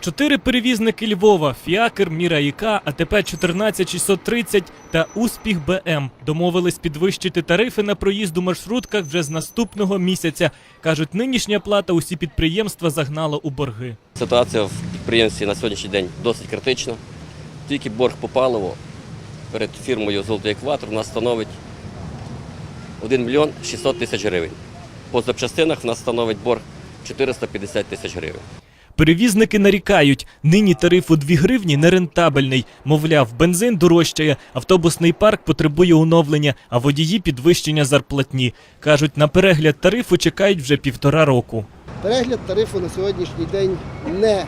Чотири перевізники Львова, Фіакр, Міра ІК, АТП 14630 та Успіх БМ домовились підвищити тарифи на проїзд у маршрутках вже з наступного місяця. Кажуть, нинішня плата усі підприємства загнала у борги. Ситуація в підприємстві на сьогоднішній день досить критична. Тільки борг по паливу перед фірмою Золотий екватор у нас становить 1 мільйон 600 тисяч гривень. По запчастинах в нас становить борг 450 тисяч гривень. Перевізники нарікають, нині тариф у 2 гривні нерентабельний. Мовляв, бензин дорожчає, автобусний парк потребує оновлення, а водії підвищення зарплатні. Кажуть, на перегляд тарифу чекають вже півтора року. Перегляд тарифу на сьогоднішній день не,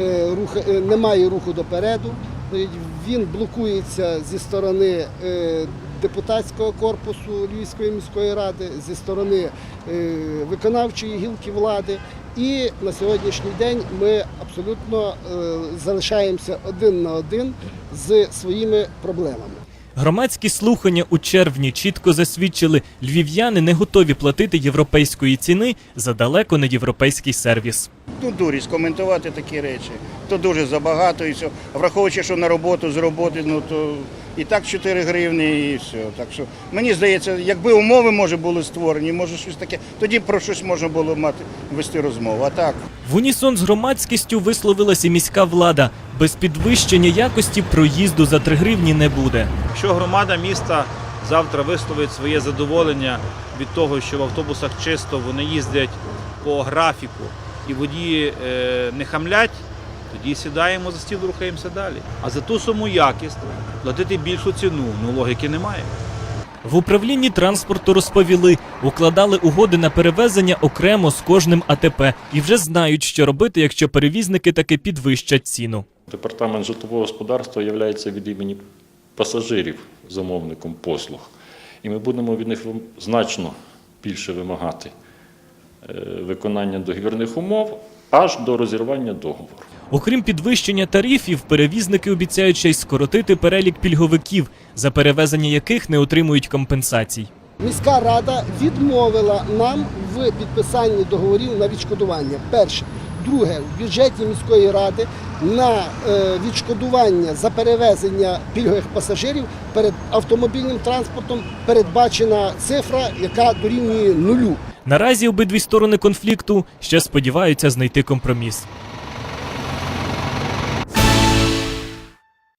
е, руха, е, не має руху допереду. Навіть Він блокується зі сторони е, депутатського корпусу Львівської міської ради, зі сторони е, виконавчої гілки влади. І на сьогоднішній день ми абсолютно е, залишаємося один на один з своїми проблемами. Громадські слухання у червні чітко засвідчили, львів'яни не готові платити європейської ціни за далеко не європейський сервіс. Ну, дурість коментувати такі речі. То дуже забагато і все. Враховуючи, що на роботу з роботи, ну то і так 4 гривні, і все. Так що мені здається, якби умови може були створені, може щось таке, тоді про щось можна було мати вести розмову. А так. В унісон з громадськістю висловилася міська влада. Без підвищення якості проїзду за 3 гривні не буде. Якщо громада міста завтра висловить своє задоволення від того, що в автобусах чисто вони їздять по графіку і водії е, не хамлять, тоді сідаємо за стіл, рухаємося далі. А за ту саму якість платити більшу ціну, ну логіки немає. В управлінні транспорту розповіли, укладали угоди на перевезення окремо з кожним АТП і вже знають, що робити, якщо перевізники таки підвищать ціну. Департамент житлового господарства є від імені пасажирів замовником послуг. І ми будемо від них значно більше вимагати е, виконання договірних умов аж до розірвання договору. Окрім підвищення тарифів, перевізники обіцяють ще й скоротити перелік пільговиків, за перевезення яких не отримують компенсацій. Міська рада відмовила нам в підписанні договорів на відшкодування. Перше. Друге, в бюджеті міської ради на е, відшкодування за перевезення пільгових пасажирів перед автомобільним транспортом передбачена цифра, яка дорівнює нулю. Наразі обидві сторони конфлікту ще сподіваються знайти компроміс.